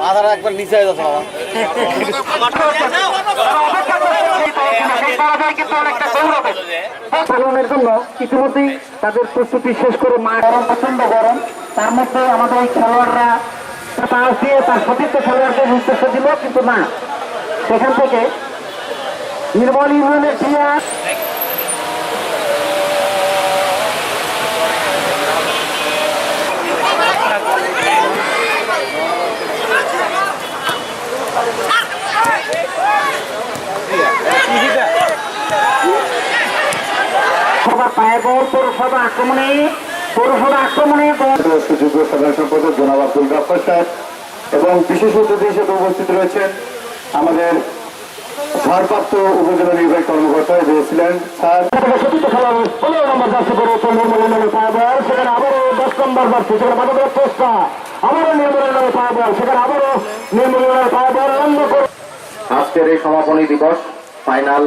মাথাটা একবার নিচে হয়ে যাচ্ছে পালনের জন্য ইতিমধ্যেই তাদের প্রস্তুতি শেষ করে মা গরম প্রচণ্ড গরম। তার মধ্যে আমাদের এই খেলোয়াড়রা পাশ দিয়ে তার সতীর্থ খেলোয়াড়দের নির্দেশ দিল, কিন্তু না। সেখান থেকে নির্মল ইউনিয়নের প্লেয়ার সভা পায়ে পৌরসভা আক্রমণে পৌরসভা আক্রমণে বল সুযোগ্য সাধারণ সম্পাদক জনাব আব্দুল গাফার সাহেব এবং বিশেষ অতিথি হিসেবে উপস্থিত রয়েছেন আমাদের ভারপ্রাপ্ত উপজেলা নির্বাহী কর্মকর্তা স্যার পনেরো নম্বর সেখানে আবারও দশ নম্বর সেখানে চেষ্টা আবারও সেখানে আবারও করে আজকের এই সমাপনী দিবস ফাইনাল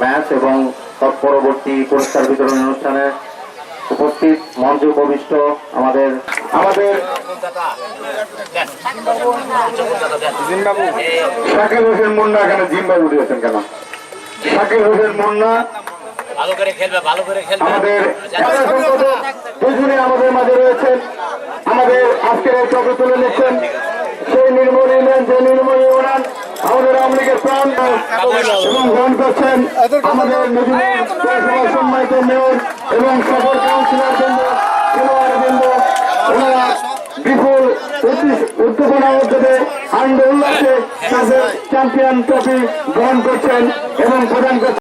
ম্যাচ এবং তৎপরবর্তী পুরস্কার বিতরণ অনুষ্ঠানে উপস্থিত মঞ্চ উপবিষ্ট আমাদের আমাদের শাকিল হোসেন মুন্না এখানে জিম্বাবু কেন? শাকিল হোসেন মুন্না ভালো করে খেলবে ভালো করে খেলবে। আমাদের দুজনে আমাদের মাঝে রয়েছেন। আমাদের আজকের এই চক্র তুলে নিচ্ছেন সেই নির্মল ইউনিয়ন যে নির্মল ইউনিয়ন আমাদের আওয়ামী লীগের প্রাণ। এবং গ্রহণ করছেন আমাদের সম্মানিত মেয়র এবং সকল কাউন্সিলর বৃন্দ ওনারা বিপুল উদ্দীপ- উদ্দীপনা মধ্যে আনন্দ তাদের চ্যাম্পিয়ন ট্রফি গ্রহণ করছেন এবং প্রদান করছেন